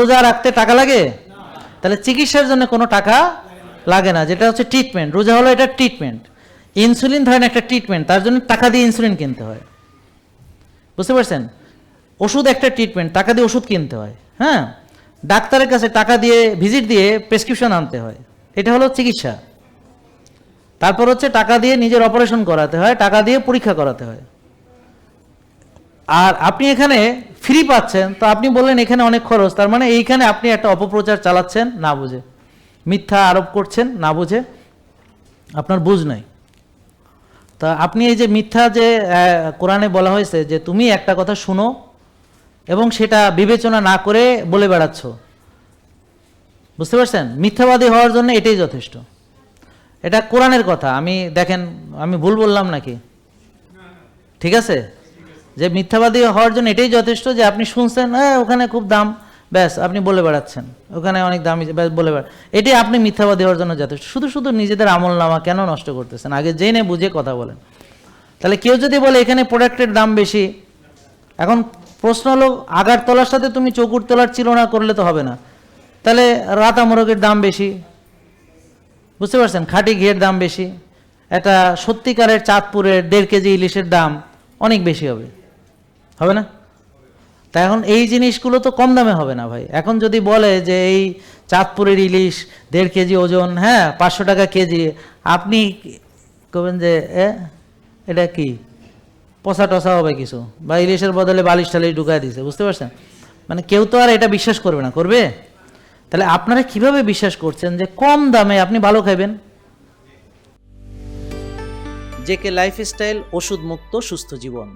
রোজা রাখতে টাকা লাগে? তাহলে চিকিৎসার জন্য কোনো টাকা লাগে না, যেটা হচ্ছে ট্রিটমেন্ট রোজা হলো এটা ট্রিটমেন্ট ইনসুলিন ধরেন একটা ট্রিটমেন্ট তার জন্য টাকা দিয়ে ইনসুলিন কিনতে হয়। বুঝতে পারছেন? ওষুধ একটা ট্রিটমেন্ট টাকা দিয়ে ওষুধ কিনতে হয় হ্যাঁ? ডাক্তারের কাছে টাকা দিয়ে ভিজিট দিয়ে প্রেসক্রিপশন আনতে হয়। এটা হলো চিকিৎসা। তারপর হচ্ছে টাকা দিয়ে নিজের অপারেশন করাতে হয়, টাকা দিয়ে পরীক্ষা করাতে হয়। আর আপনি এখানে ফ্রি পাচ্ছেন, তো আপনি বললেন এখানে অনেক খরচ, তার মানে এইখানে আপনি একটা অপপ্রচার চালাচ্ছেন, না বুঝে। মিথ্যা আরোপ করছেন, না বুঝে। আপনার বুঝ নাই। তা আপনি এই যে মিথ্যা যে কোরআনে বলা হয়েছে যে, তুমি একটা কথা শুনো এবং সেটা বিবেচনা না করে বলে বেড়াচ্ছ। বুঝতে পারছেন? মিথ্যাবাদী হওয়ার জন্য এটাই যথেষ্ট। এটা কোরআনের কথা, আমি দেখেন, আমি ভুল বললাম নাকি? ঠিক আছে? যে মিথ্যাবাদী হওয়ার জন্য এটাই যথেষ্ট যে আপনি শুনছেন হ্যাঁ ওখানে খুব দাম। ব্যাস, আপনি বলে বেড়াচ্ছেন। ওখানে অনেক দামি, ব্যাস, বলে বেড়া এটাই আপনি মিথ্যাবাদী হওয়ার জন্য যথেষ্ট। শুধু শুধু নিজেদের আমল নামা কেন নষ্ট করতেছেন? আগে জেনে বুঝে কথা বলেন। তাহলে কেউ যদি বলে, এখানে প্রোডাক্টের দাম বেশি। এখন প্রশ্ন হলো আগারতলার সাথে তুমি চকুর চকুরতলার চিলনা করলে তো হবে না। তাহলে রাতা মোরগের দাম বেশি। বুঝতে পারছেন? খাঁটি ঘিয়ের দাম বেশি। একটা সত্যিকারের চাঁদপুরের দেড় কেজি ইলিশের দাম অনেক বেশি হবে। হবে না? তা এখন এই জিনিসগুলো তো কম দামে হবে না ভাই। এখন যদি বলে যে এই চাঁদপুরের ইলিশ, দেড় কেজি ওজন হ্যাঁ পাঁচশো টাকা কেজি, আপনি কবেন যে এটা কি? পচা টসা হবে কিছু? বা ইলিশের বদলে বালিশ টালিশ ঢুকায় দিছে, বুঝতে পারছেন? মানে কেউ তো আর এটা বিশ্বাস করবে না, করবে? তাহলে আপনারা কীভাবে বিশ্বাস করছেন যে কম দামে আপনি ভালো খাবেন জেকে লাইফস্টাইল ওষুধ মুক্ত সুস্থ জীবন।